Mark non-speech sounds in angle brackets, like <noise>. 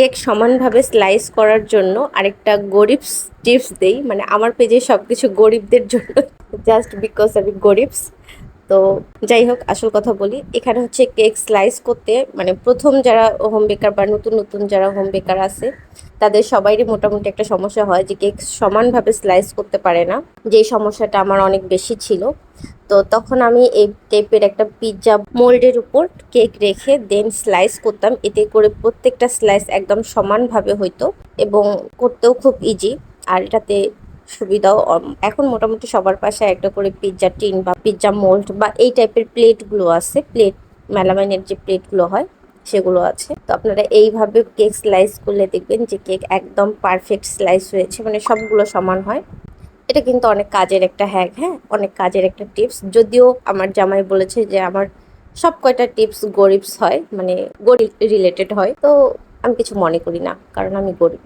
Cake সমানভাবে slice করার জন্য আরেকটা গরিব টিপস দেই। মানে আমার পেজে সব কিছু গরিবদের জন্য। <laughs> জাস্ট বিকজ আমি গরিবস তো যাই হোক, আসল কথা বলি, এখানে হচ্ছে কেক স্লাইস করতে মানে প্রথম যারা হোম বেকার বা নতুন নতুন যারা হোম বেকার আছে, তাদের সবাইরই মোটামুটি একটা সমস্যা হয় যে কেক সমানভাবে স্লাইস করতে পারে না। যেই সমস্যাটা আমার অনেক বেশি ছিল। তো তখন আমি এই টাইপের একটা পিৎজা মোল্ডের উপর কেক রেখে দেন স্লাইস করতাম। এতে করে প্রত্যেকটা স্লাইস একদম সমানভাবে হইতো এবং করতেও খুব ইজি আর এটাতে সুবিধাও এখন মোটামুটি সবার পাশে একটা করে পিৎজা টিন বা পিৎজা মোল্ড বা এই টাইপের প্লেটগুলো আছে প্লেট মেলামাইনের যে প্লেটগুলো হয়, সেগুলো আছে। তো আপনারা এইভাবে কেক স্লাইস করলে দেখবেন যে কেক একদম পারফেক্ট স্লাইস হয়েছে মানে সবগুলো সমান হয়। এটা কিন্তু অনেক কাজের একটা হ্যাক হ্যাঁ? অনেক কাজের একটা টিপস যদিও আমার জামাই বলেছে যে আমার সব কয়টা টিপস গরিবস হয় মানে গরিব রিলেটেড হয়। তো আমি কিছু মনে করি না, কারণ আমি গরিব।